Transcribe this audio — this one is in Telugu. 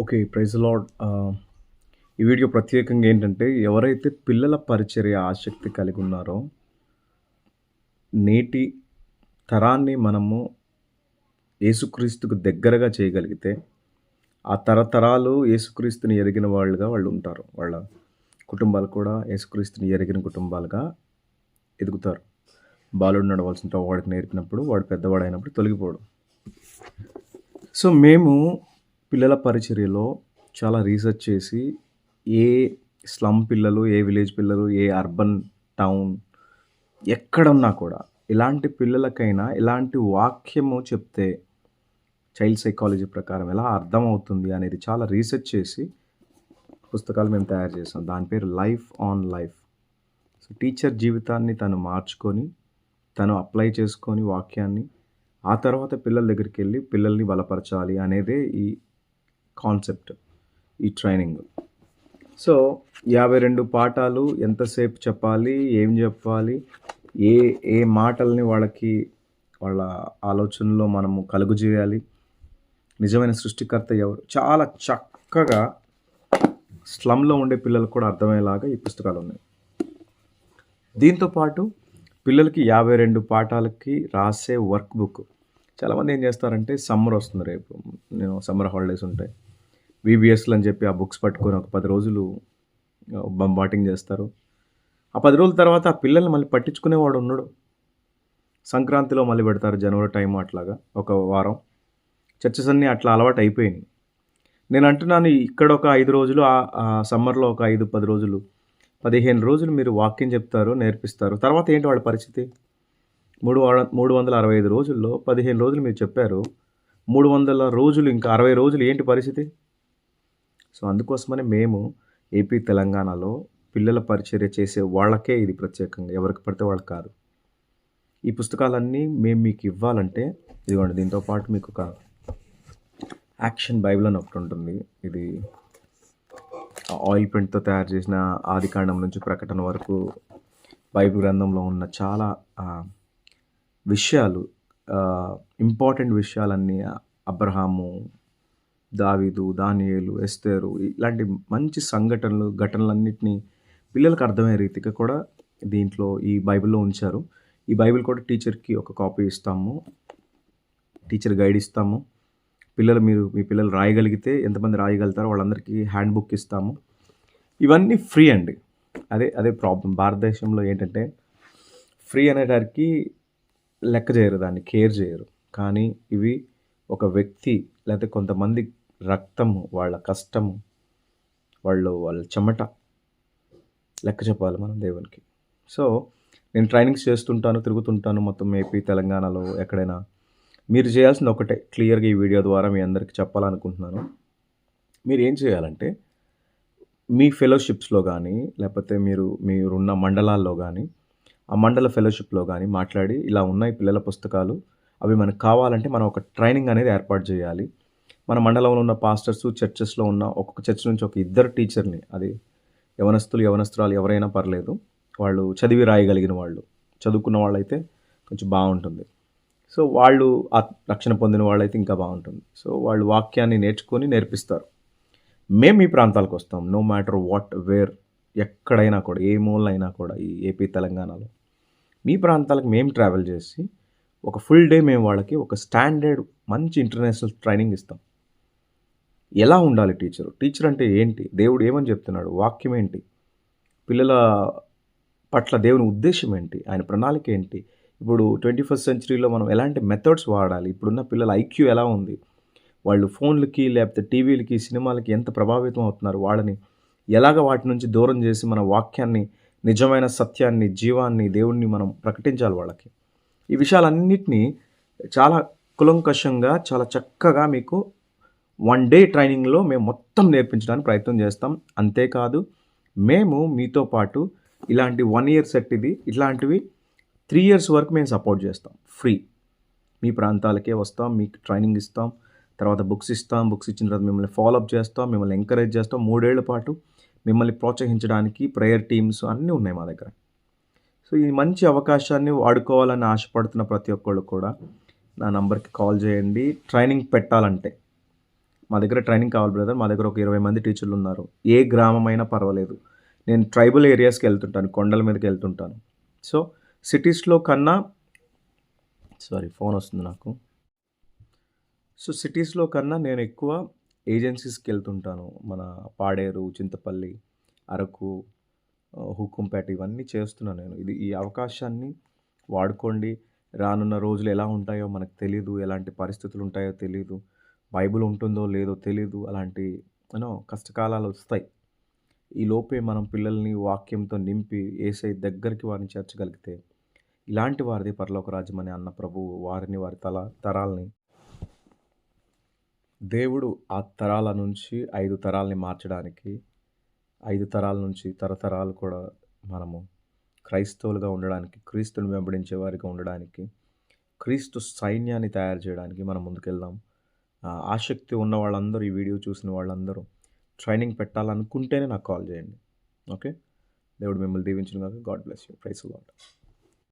ఓకే. ప్రైజ్ లాడ్ ఈ వీడియో ప్రత్యేకంగా ఏంటంటే, ఎవరైతే పిల్లల పరిచర్య ఆసక్తి కలిగి ఉన్నారో, నేటి తరాన్ని మనము యేసుక్రీస్తుకు దగ్గరగా చేయగలిగితే, ఆ తరతరాలు యేసుక్రీస్తుని ఎరిగిన వాళ్ళుగా వాళ్ళు ఉంటారు. వాళ్ళ కుటుంబాలు కూడా యేసుక్రీస్తుని ఎరిగిన కుటుంబాలుగా ఎదుగుతారు. బాలుడు నడవాల్సిన వాడికి నేర్పినప్పుడు, వాడు పెద్దవాడైనప్పుడు తొలగిపోవడం సో, మేము పిల్లల పరిచర్యలో చాలా రీసెర్చ్ చేసి, ఏ స్లమ్ పిల్లలు, ఏ విలేజ్ పిల్లలు, ఏ అర్బన్ టౌన్ ఎక్కడున్నా కూడా, ఎలాంటి పిల్లలకైనా ఎలాంటి వాక్యము చెప్తే, చైల్డ్ సైకాలజీ ప్రకారం ఎలా అర్థమవుతుంది అనేది చాలా రీసెర్చ్ చేసి, పుస్తకాలు మేము తయారు చేసాం. దాని పేరు 'life on life'. So, teacher జీవితాన్ని తను మార్చుకొని, తను అప్లై చేసుకొని వాక్యాన్ని, ఆ తర్వాత పిల్లల దగ్గరికి వెళ్ళి పిల్లల్ని బలపరచాలి అనేదే ఈ కాన్సెప్ట్. ఈ ట్రైనింగ్. సో, 52 పాఠాలు ఎంతసేపు చెప్పాలి, ఏం చెప్పాలి, ఏ ఏ మాటల్ని వాళ్ళకి వాళ్ళ ఆలోచనలో మనము కలుగజేయాలి, నిజమైన సృష్టికర్త ఎవరు, చాలా చక్కగా స్లమ్‌లో ఉండే పిల్లలకు కూడా అర్థమయ్యేలాగా ఈ పుస్తకాలున్నాయి. దీంతో పాటు పిల్లలకి 52 పాఠాలకి రాసే వర్క్ బుక్. చాలామంది ఏం చేస్తారంటే, సమ్మర్ వస్తుంది రేపు. నేను సమ్మర్ హాలిడేస్ ఉంటాయి. వివిఎస్లు అని చెప్పి ఆ బుక్స్ పట్టుకొని ఒక పది రోజులు బంబాటింగ్ చేస్తారు. ఆ పది రోజుల తర్వాత ఆ పిల్లల్ని మళ్ళీ పట్టించుకునేవాడు ఉండడు. సంక్రాంతిలో మళ్ళీ పెడతారు జనవరి టైం అట్లాగా ఒక వారం. చర్చస్ అన్నీ అట్లా అలవాటు అయిపోయినాయి. నేను అంటున్నాను ఇక్కడ ఒక ఐదు రోజులు ఆ సమ్మర్‌లో ఒక 5, 10 రోజులు, 15 రోజులు మీరు వాక్యం చెప్తారు, నేర్పిస్తారు. తర్వాత ఏంటి వాళ్ళ పరిస్థితి? మూడు మూడు వందల అరవై ఐదు రోజుల్లో 15 రోజులు మీరు చెప్పారు. 300 రోజులు ఇంకా 60 రోజులు ఏంటి పరిస్థితి? సో, అందుకోసమనే మేము ఏపీ, తెలంగాణలో పిల్లల పరిచర్య చేసే వాళ్ళకే ఇది ప్రత్యేకంగా. ఎవరికి పడితే వాళ్ళు కాదు. ఈ పుస్తకాలన్నీ మేము మీకు ఇవ్వాలంటే, ఇదిగోండి దీంతో పాటు మీకు ఒక యాక్షన్ బైబిల్ అని ఒకటి ఉంటుంది ఇది ఆయిల్ పెయింట్‌తో తయారు చేసిన ఆదికాండం నుంచి ప్రకటన వరకు బైబిల్ గ్రంథంలో ఉన్న చాలా విషయాలు ఇంపార్టెంట్ విషయాలన్నీ అబ్రహాము, దావీదు, దానియేలు, ఎస్తేరు ఇలాంటి మంచి సంఘటనలు, ఘటనలన్నింటినీ పిల్లలకు అర్థమయ్యే రీతిగా కూడా దీంట్లో ఈ బైబిల్‌లో ఉంచారు. ఈ బైబిల్ కూడా టీచర్‌కి ఒక కాపీ ఇస్తాము. టీచర్ గైడ్ ఇస్తాము. పిల్లలు మీరు మీ పిల్లలు రాయగలిగితే ఎంతమంది రాయగలుగుతారో వాళ్ళందరికీ హ్యాండ్ బుక్ ఇస్తాము. ఇవన్నీ ఫ్రీ అండి. అదే అదే ప్రాబ్లం భారతదేశంలో ఏంటంటే, ఫ్రీ అనేటానికి లెక్క చేయరు దాన్ని. కేర్ చేయరు. కానీ ఇవి ఒక వ్యక్తి లేకపోతే కొంతమంది రక్తము, వాళ్ళ కష్టము, వాళ్ళు వాళ్ళ చెమట లెక్క చెప్పాలి మనం దేవునికి. సో, నేను ట్రైనింగ్స్ చేస్తుంటాను, తిరుగుతుంటాను మొత్తం ఏపీ, తెలంగాణలో ఎక్కడైనా. మీరు చేయాల్సింది ఒకటే క్లియర్‌గా ఈ వీడియో ద్వారా మీ అందరికీ చెప్పాలనుకుంటున్నాను. మీరు ఏం చేయాలంటే, మీ ఫెలోషిప్స్‌లో కానీ లేకపోతే మీరు మీరున్న మండలాల్లో కానీ ఆ మండల ఫెలోషిప్‌లో కానీ మాట్లాడి, ఇలా ఉన్నాయి పిల్లల పుస్తకాలు. అవి మనకు కావాలంటే మనం ఒక ట్రైనింగ్ అనేది ఏర్పాటు చేయాలి. మన మండలంలో ఉన్న పాస్టర్స్ చర్చెస్‌లో ఉన్న ఒక్కొక్క చర్చ్ నుంచి ఒక ఇద్దరు టీచర్‌ని అది యవనస్తులు, యవనస్తురాలు ఎవరైనా పర్లేదు. వాళ్ళు చదివి రాయగలిగిన వాళ్ళు. చదువుకున్న వాళ్ళైతే కొంచెం బాగుంటుంది సో, వాళ్ళు ఆ రక్షణ పొందిన వాళ్ళైతే ఇంకా బాగుంటుంది సో, వాళ్ళు వాక్యాన్ని నేర్చుకొని నేర్పిస్తారు. మేము మీ ప్రాంతాలకొస్తాం. నో మ్యాటర్ వాట్, వేర్ ఎక్కడైనా కూడా, ఏ మూలైనా కూడా ఈ ఏపీ, తెలంగాణలో. మీ ప్రాంతాలకు మేము ట్రావెల్ చేసి, ఒక ఫుల్ డే మేము వాళ్ళకి ఒక స్టాండర్డ్ మంచి ఇంటర్నేషనల్ ట్రైనింగ్ ఇస్తాం. ఎలా ఉండాలి టీచరు? టీచర్ అంటే ఏంటి? దేవుడు ఏమని చెప్తున్నాడు? వాక్యం ఏంటి? పిల్లల పట్ల దేవుని ఉద్దేశం ఏంటి? ఆయన ప్రణాళిక ఏంటి? ఇప్పుడు 21st సెంచరీలో మనం ఎలాంటి మెథడ్స్ వాడాలి? ఇప్పుడున్న పిల్లల ఐక్యూ ఎలా ఉంది? వాళ్ళు ఫోన్‌లకి, లేకపోతే టీవీలకి, సినిమాలకి ఎంత ప్రభావితం అవుతున్నారు? వాళ్ళని ఎలాగ వాటి నుంచి దూరం చేసి మన వాక్యాన్ని, నిజమైన సత్యాన్ని, జీవాన్ని, దేవుణ్ణి మనం ప్రకటించాలి వాళ్ళకి. ఈ విషయాలన్నిటిని చాలా కులంకషంగా చాలా చక్కగా మీకు వన్ డే ట్రైనింగ్‌లో మేము మొత్తం నేర్పించడానికి ప్రయత్నం చేస్తాం. అంతేకాదు మేము మీతో పాటు ఇలాంటి వన్ ఇయర్ సెట్ ఇది. ఇట్లాంటివి త్రీ ఇయర్స్ వరకు మేము సపోర్ట్ చేస్తాం. ఫ్రీ. మీ ప్రాంతాలకే వస్తాం. మీకు ట్రైనింగ్ ఇస్తాం. తర్వాత బుక్స్ ఇస్తాం. బుక్స్ ఇచ్చిన తర్వాత మిమ్మల్ని ఫాలో అప్ చేస్తాం. మిమ్మల్ని ఎంకరేజ్ చేస్తాం. మూడేళ్ళ పాటు మిమ్మల్ని ప్రోత్సహించడానికి ప్రేయర్ టీమ్స్ అన్నీ ఉన్నాయి మా దగ్గర. సో, ఈ మంచి అవకాశాన్ని వాడుకోవాలని ఆశపడుతున్న ప్రతి ఒక్కళ్ళు కూడా నా నంబర్‌కి కాల్ చేయండి. ట్రైనింగ్ పెట్టాలంటే. మా దగ్గర ట్రైనింగ్ కావాలి బ్రదర్. మా దగ్గర ఒక ఇరవై మంది టీచర్లు ఉన్నారు. ఏ గ్రామమైనా పర్వాలేదు. నేను ట్రైబల్ ఏరియాస్కి వెళ్తుంటాను. కొండల మీదకి వెళ్తుంటాను. సో సిటీస్లో కన్నా సారీ ఫోన్ వస్తుంది నాకు. సో సిటీస్లో కన్నా నేను ఎక్కువ ఏజెన్సీస్కి వెళ్తుంటాను. మన పాడేరు చింతపల్లి అరకు హుకుంపేట ఇవన్నీ చేస్తున్నాను నేను. ఇది ఈ అవకాశాన్ని వాడుకోండి. రానున్న రోజులు ఎలా ఉంటాయో మనకు తెలియదు ఎలాంటి పరిస్థితులు ఉంటాయో తెలియదు బైబిల్ ఉంటుందో లేదో తెలియదు అలాంటి యూనో కష్టకాలాలు వస్తాయి. ఈ లోపే మనం పిల్లల్ని వాక్యంతో నింపి ఏసై దగ్గరికి వారిని చేర్చగలిగితే ఇలాంటి వారిది పరలోక రాజ్యం అన్న ప్రభువు వారిని వారి తల తరాలని దేవుడు ఆ తరాల నుంచి ఐదు తరాలని మార్చడానికి ఐదు తరాల నుంచి తరతరాలు కూడా మనము క్రైస్తవులుగా ఉండడానికి క్రీస్తుని వెంబడించే వారిగా ఉండడానికి క్రీస్తు సైన్యాన్ని తయారు చేయడానికి మనం ముందుకెళ్దాం. ఆసక్తి ఉన్న వాళ్ళందరూ ఈ వీడియో చూసిన వాళ్ళందరూ ట్రైనింగ్ పెట్టాలనుకుంటేనే నాకు కాల్ చేయండి. ఓకే? దేవుడు మిమ్మల్ని దీవించిన God bless you. Praise lord